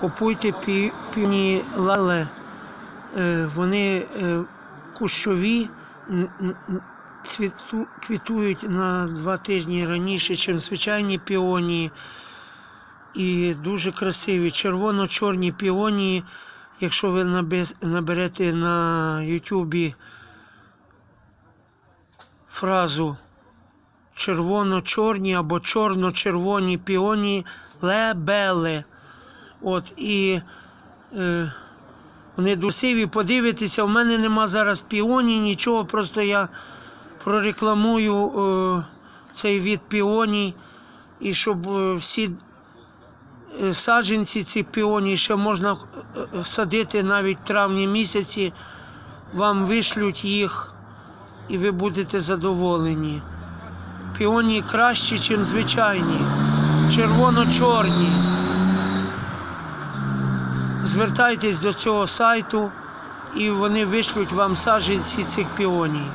Купуйте пі, піоні лале. Е, вони е, кущові, квітують на два тижні раніше, ніж звичайні піонії. І дуже красиві. Червоно-чорні піонії. Якщо ви наберете на Ютубі фразу червоно-чорні або чорно-червоні піонії лебели. От і е, вони дуже красиві. Подивитися, у мене нема зараз піоній, нічого, просто я прорекламую е, цей від піоній, і щоб е, всі е, саджанці ці піонії ще можна е, садити навіть в травні місяці, вам вишлють їх і ви будете задоволені. Піонії кращі, ніж звичайні, червоно-чорні. Звертайтесь до цього сайту і вони вишлють вам саджанці цих піоній.